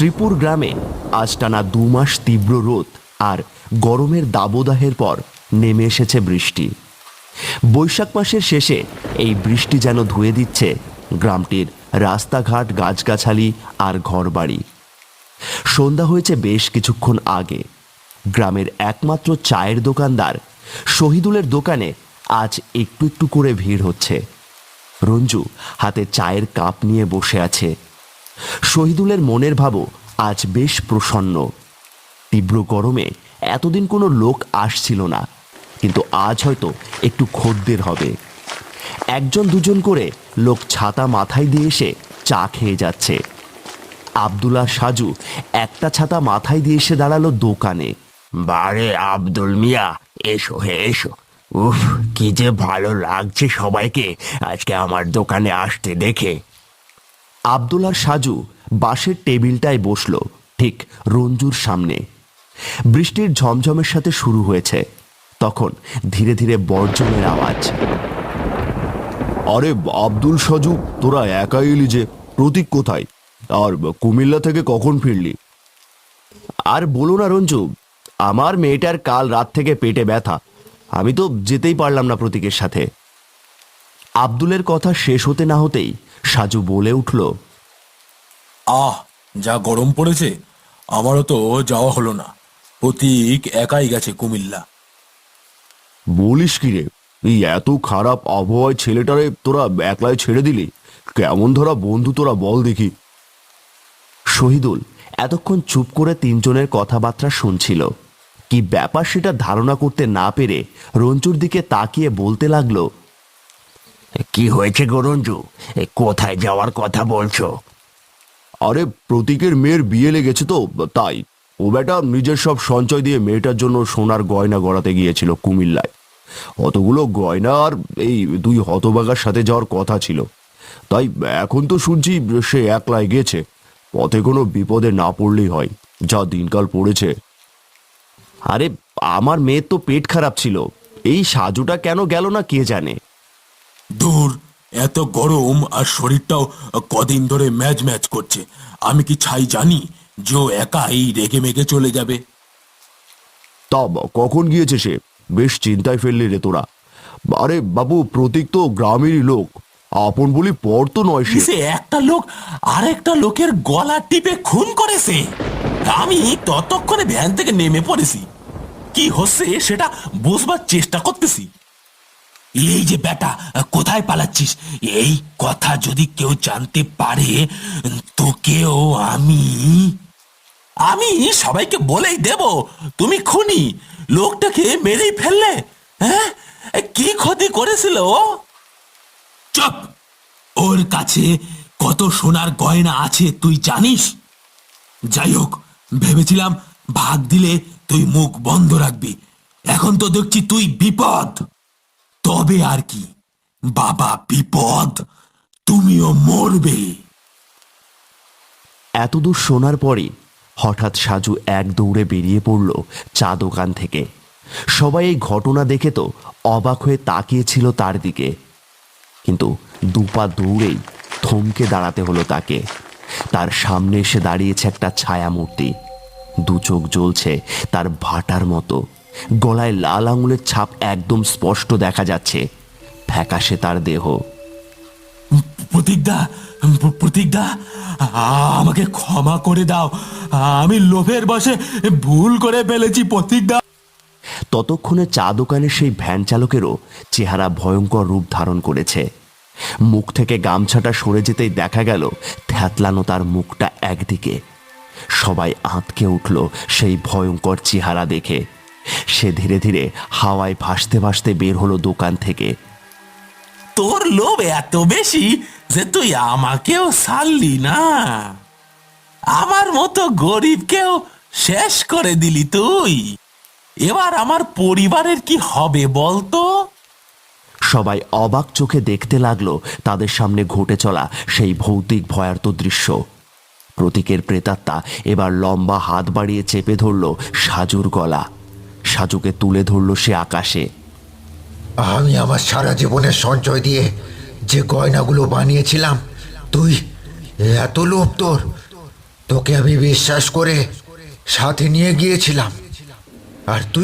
শ্রীপুর গ্রামে আজ টানা দু মাস তীব্র রোদ আর গরমের দাবদাহের পর নেমে এসেছে বৃষ্টি। বৈশাখ মাসের শেষে এই বৃষ্টি যেন ধুয়ে দিচ্ছে গ্রামটির রাস্তাঘাট, গাছগাছালি আর ঘরবাড়ি। সন্ধ্যা হয়েছে বেশ কিছুক্ষণ আগে। গ্রামের একমাত্র চায়ের দোকানদার শহীদুলের দোকানে আজ একটু একটু করে ভিড় হচ্ছে। রঞ্জু হাতে চায়ের কাপ নিয়ে বসে আছে শহীদুলের মনের ভাবও আজ বেশ প্রসন্ন। তীব্র গরমে এতদিন কোনো লোক আসছিল না, কিন্তু আজ হয়তো একটু খদ্দের হবে। একজন দুজন করে লোক ছাতা মাথায় দিয়ে এসে চা খেয়ে যাচ্ছে। আবদুল্লাহ সাজু একটা ছাতা মাথায় দিয়ে এসে দাঁড়াল দোকানে। বারে আব্দুল মিয়া, এসো হে, এসো। উফ, কি যে ভালো লাগছে সবাইকে। আজকে আমার দোকানে আসতে দেখে। আবদুল্লার সাজু বাঁশের টেবিলটায় বসল ঠিক রঞ্জুর সামনে। বৃষ্টির ঝমঝমের সাথে শুরু হয়েছে তখন ধীরে ধীরে বর্জনের আওয়াজ। আরে আব্দুল সাজু তোরা একা এলি যে প্রতীক কোথায়? আর কুমিল্লা থেকে কখন ফিরলি? আর বলো না রঞ্জু আমার মেয়েটার কাল রাত থেকে পেটে ব্যথা। আমি তো যেতেই পারলাম না প্রতীকের সাথে। আব্দুলের কথা শেষ হতে না হতেই সাজু বলে উঠল আহ যা গরম পড়েছে আমারও তো যাওয়া হলো না। প্রতীক একাই গেছে কুমিল্লা। বলিস কি রে? এই এত খারাপ আবহাওয়ায় ছেলেটারে তোরা একলায় ছেড়ে দিলি? কেমন ধরা বন্ধু তোরা বল দেখি। শহীদুল এতক্ষণ চুপ করে তিনজনের কথাবার্তা শুনছিল। কি ব্যাপার সেটা ধারণা করতে না পেরে রঞ্জুর দিকে তাকিয়ে বলতে লাগল কি হয়েছে গরঞ্জু কোথায় যাওয়ার কথা বলছো? আরে, প্রতীকের মেয়ের বিয়ে লেগেছে তো, তাই। ও বেটা নিজের সব সঞ্চয় দিয়ে মেয়েটার জন্য সোনার গয়না গড়াতে গিয়েছিল কুমিল্লায়। অতগুলো গয়না আর এই দুই হতবাগার সাথে যাওয়ার কথা ছিল। তাই এখন তো শুনছি সে একলাই গেছে। পথে কোনো বিপদে না পড়লেই হয়, যা দিনকাল পড়েছে। আরে, আমার মেয়ের তো পেট খারাপ ছিল। এই সাজুটা কেন গেল না কে জানে? দূর এত গরম আর শরীরটাও কদিন ধরে ম্যাচ ম্যাচ করছে। আমি কি ছাই জানি যে ও একাই রেগে মেগে চলে যাবে? তা কখন গিয়েছে সে? বেশ চিন্তায় ফেললি রে তোরা। আরে বাবু প্রতীক তো গ্রামেরই লোক। আপন বলি পর তো নয় সে। একটা লোক আরেকটা লোকের গলা টিপে খুন করেছে আমি ততক্ষণে ভ্যান থেকে নেমে পড়েছি। কি হচ্ছে সেটা বুঝবার চেষ্টা করতেছি। এই যে বেটা, কোথায় পালাচ্ছিস? এই কথা যদি কেউ জানতে পারে, তোকেও আমি আমি সবাইকে বলেই দেব। তুমি খুনি, লোকটাকে মেরেই ফেললে হ্যাঁ? কি ক্ষতি করেছিল চুপ! ওর কাছে কত সোনার গয়না আছে তুই জানিস? যাই হোক, ভেবেছিলাম ভাগ দিলে তুই মুখ বন্ধ রাখবি। এখন তো দেখছি তুই বিপদ। তবে আর কি। বাবা, বিপদ। তুমিও মরবে। এতদূর শোনার পরে হঠাৎ সাজু এক দৌড়ে বেরিয়ে পড়ল চা দোকান থেকে। সবাই এই ঘটনা দেখে তো অবাক হয়ে তাকিয়েছিল তার দিকে। কিন্তু দুপা দৌড়েই থমকে দাঁড়াতে হলো তাকে। তার সামনে এসে দাঁড়িয়েছে একটা ছায়ামূর্তি। দু চোখ জ্বলছে তার ভাটার মতো। গলায় লাল আঙুলের ছাপ একদম স্পষ্ট দেখা যাচ্ছে। ফ্যাকাশে তার দেহ। প্রতীকদা প্র- প্রতীকদা আমাকে ক্ষমা করে দাও। আমি লোভের বসে ভুল করে ফেলেছি প্রতীকদা ততক্ষণে চা দোকানের সেই ভ্যান চালকেরও চেহারা ভয়ঙ্কর রূপ ধারণ করেছে। মুখ থেকে গামছাটা সরে যেতেই দেখা গেল থ্যাতলানো তার মুখটা একদিকে। সবাই আঁতকে উঠল সেই ভয়ঙ্কর চেহারা দেখে। সে ধীরে ধীরে হাওয়ায় ভাসতে ভাসতে বের হলো দোকান থেকে। তোর লোভ এত বেশি যে তুই আমাকেও সারলি না। আমার মতো গরিবকেও শেষ করে দিলি তুই। এবার আমার পরিবারের কি হবে বলতো? সবাই অবাক চোখে দেখতে লাগল তাদের সামনে ঘটে চলা সেই ভৌতিক ভয়ার্ত দৃশ্য। প্রতীকের প্রেতাত্মা এবার লম্বা হাত বাড়িয়ে চেপে ধরল সাজুর গলা। সাজুকে তুলে ধরল সে আকাশে। আমি আমার সারা জীবনের সঞ্চয় দিয়ে যে গয়নাগুলো বানিয়েছিলাম, তুই এত লোভ তোর। তোকে আমি বিশ্বাস করে সাথে নিয়ে গিয়েছিলাম। আর তুই